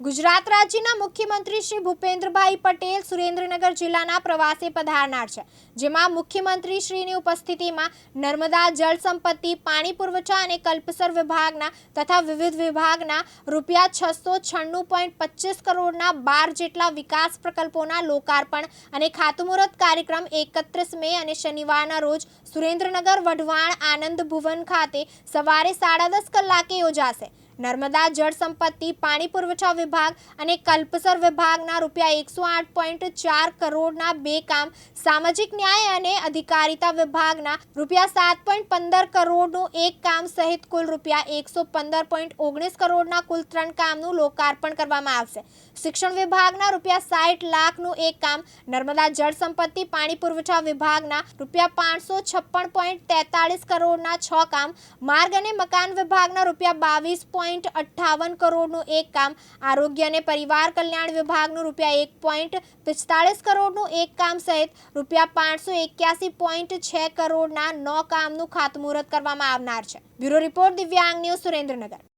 ગુજરાત રાજ્યના મુખ્યમંત્રી શ્રી ભૂપેન્દ્રભાઈ પટેલ સુરેન્દ્રનગર જિલ્લાના પ્રવાસે પધારનાર છે, જેમાં મુખ્યમંત્રી શ્રીની ઉપસ્થિતિમાં નર્મદા જળ સંપત્તિ, પાણી પુરવઠા અને કલ્પસર વિભાગના તથા વિવિધ વિભાગના રૂપિયા છસો છન્નું પોઈન્ટ પચીસ કરોડના બાર જેટલા વિકાસ પ્રકલ્પોના લોકાર્પણ અને ખાતમુહૂર્ત કાર્યક્રમ એકત્રીસ મે અને શનિવારના રોજ સુરેન્દ્રનગર વઢવાણ આનંદ ભુવન ખાતે સવારે સાડા દસ કલાકે યોજાશે. નર્મદા જળ સંપત્તિ, પાણી પુરવઠા વિભાગ અને કલ્પસર વિભાગના રૂપિયા એકસો આઠ પોઈન્ટ ચાર કરોડના બે કામ સામાજિક ન્યાય અને અધિકારિતા વિભાગના રૂપિયા સાત પોઈન્ટ પંદર કરોડનું એક કામ સહિત કુલ રૂપિયા એકસો પંદર પોઈન્ટ ઓગણીસ કરોડના કુલ ત્રણ કામનું લોકાર્પણ કરવામાં આવશે. શિક્ષણ વિભાગના રૂપિયા સાઠ લાખનું એક કામ નર્મદા જળ સંપત્તિ, પાણી પુરવઠા વિભાગના રૂપિયા પાંચસો છપ્પન પોઈન્ટ તેતાળીસ કરોડના છ કામ માર્ગ અને મકાન વિભાગના રૂપિયા બાવીસ પોઈન્ટ અઠ્ઠાવન કરોડનું એક કામ. આરોગ્ય અને પરિવાર કલ્યાણ વિભાગનું રૂપિયા એક પોઈન્ટ પિસ્તાળીસ કરોડનું એક કામ સહિત રૂપિયા પાંચસો એક્યાસી પોઈન્ટ છ કરોડના નો કામનું ખાતમુહૂર્ત કરવામાં આવનાર છે. Bureau report Divyang news Surendranagar.